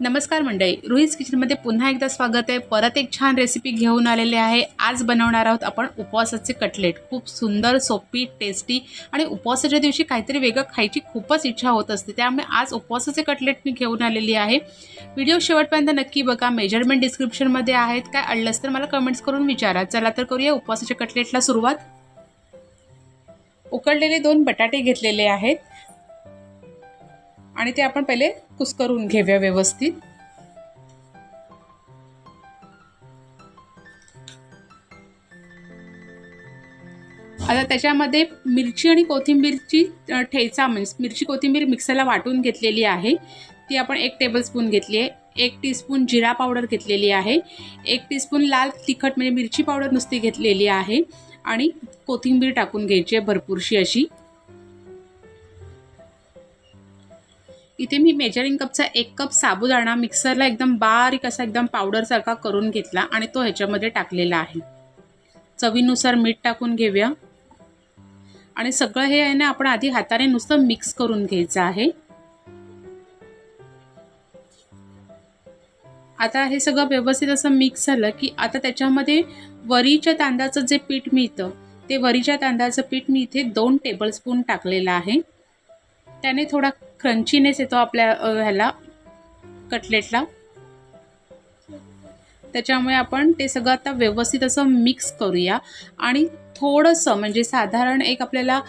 नमस्कार मंडळी रुईज किचनमध्ये पुन्हा एकदा स्वागत आहे. परत एक छान रेसिपी घेऊन आलेली आहे. आज बनवणार आहोत आपण उपवासाचे कटलेट खूप सुंदर सोपी टेस्टी आणि उपवासाच्या दिवशी काहीतरी वेगळं खायची खूपच इच्छा होत असते. त्यामुळे आज उपवासाचे कटलेट मी घेऊन आलेली आहे. व्हिडिओ शेवटपर्यंत नक्की बघा. मेजरमेंट डिस्क्रिप्शनमध्ये आहेत. काय अडलंच तर मला कमेंट्स करून विचारा. चला तर करूया उपवासाच्या कटलेटला सुरुवात. उकडलेले दोन बटाटे घेतलेले आहेत. आणि ते आपण पहिले कुस्करून घेऊया व्यवस्थित. आता त्याच्यामध्ये मिरची आणि कोथिंबीरची ठेचा म्हणजे मिरची कोथिंबीर मिक्सरला वाटून घेतलेली आहे. ती आपण एक टेबलस्पून घेतली आहे. एक टीस्पून जिरा पावडर घेतलेली आहे. एक टीस्पून लाल तिखट म्हणजे मिरची पावडर नुसती घेतलेली आहे. आणि कोथिंबीर टाकून घ्यायची आहे भरपूरशी अशी. इथे मी मेजरिंग कपचा एक कप साबुदाणा मिक्सरला एकदम बारीक असा एकदम पावडरसारखा करून घेतला आणि तो ह्याच्यामध्ये टाकलेला आहे. चवीनुसार मीठ टाकून घेऊया. आणि सगळं हे आहे ना आपण आधी हाताने नुसतं मिक्स करून घ्यायचं आहे. आता हे सगळं व्यवस्थित असं मिक्स झालं की आता त्याच्यामध्ये वरीच्या तांदळाचं जे पीठ मिळतं ते वरीच्या तांदळाचं पीठ मी इथे दोन टेबलस्पून टाकलेलं आहे. त्याने थोडा क्रंचीनेस येतो आपल्या ह्याला कटलेटला. त्याच्यामुळे आपण ते सगळं आता व्यवस्थित असं मिक्स करूया. आणि थोडंसं म्हणजे साधारण एक आपल्याला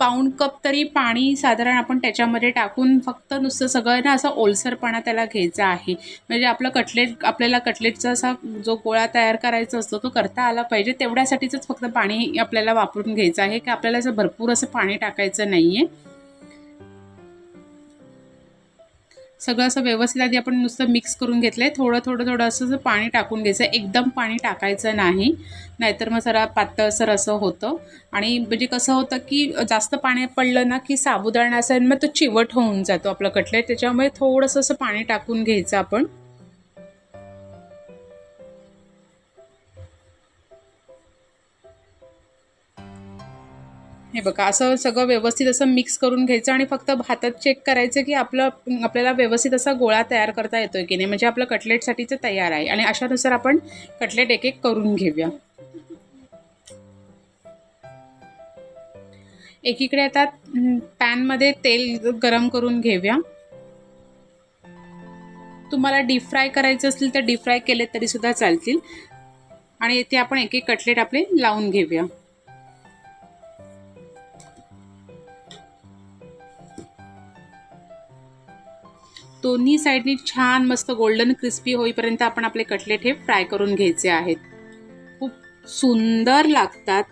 पाऊण कप तरी पाणी साधारण आपण त्याच्यामध्ये टाकून फक्त नुसतं सगळं ना असं ओलसरपणा त्याला घ्यायचा आहे. म्हणजे आपलं कटलेट आपल्याला कटलेटचा असा जो गोळा तयार करायचा असतो तो करता आला पाहिजे. तेवढ्यासाठीच फक्त पाणी आपल्याला वापरून घ्यायचं आहे की आपल्याला असं भरपूर असं पाणी टाकायचं नाही आहे सगळं असं व्यवस्थित आधी आपण नुसतं मिक्स करून घेतलं आहे थोडं थोडं थोडं असं असं पाणी टाकून घ्यायचं. एकदम पाणी टाकायचं नाही. नाहीतर मग जरा पातळसर असं होतं. आणि म्हणजे कसं होतं की जास्त पाणी पडलं ना की साबुदाणा असेल मग तो चिवट होऊन जातो आपलं कटलेट त्याच्यामुळे थोडंसं असं पाणी टाकून घ्यायचं आपण. हे बघा असं सगळं व्यवस्थित असं मिक्स करून घ्यायचं आणि फक्त हातात चेक करायचं की आपलं आपल्याला व्यवस्थित असा गोळा तयार करता येतोय की नाही. म्हणजे आपलं कटलेटसाठीचं तयार आहे. आणि अशानुसार आपण कटलेट एक एक करून घेऊया. एकीकडे आता पॅनमध्ये तेल गरम करून घेऊया. तुम्हाला डीप फ्राय करायचं असेल तर डीप फ्राय केले तरी सुद्धा चालतील. आणि इथे आपण एक एक कटलेट आपले लावून घेऊया. दोन्ही साईडनी छान मस्त गोल्डन क्रिस्पी होईपर्यंत आपण आपले कटलेट हे फ्राय करून घ्यायचे आहेत. खूप सुंदर लागतात.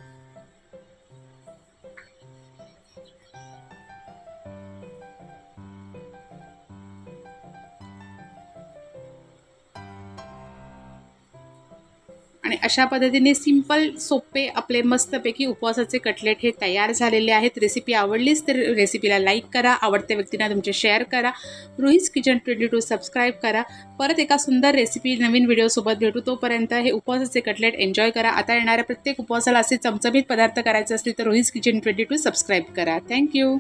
आणि अशा पद्धतीने सिंपल सोपे आपले मस्तपैकी उपवासाचे कटलेट हे तयार झालेले आहेत. रेसिपी आवडलीच तर रेसिपीला लाईक करा आवडत्या व्यक्तींना तुमचे शेअर करा. रुईज किचन ट्वेंटी टू सबस्क्राईब करा. परत एका सुंदर रेसिपी नवीन व्हिडिओसोबत भेटू. तोपर्यंत हे उपवासाचे कटलेट एन्जॉय करा. आता येणाऱ्या प्रत्येक उपवासाला असे चमचमीत पदार्थ करायचे असतील तर Rohi's kitchen twenty two subscribe करा. Thank you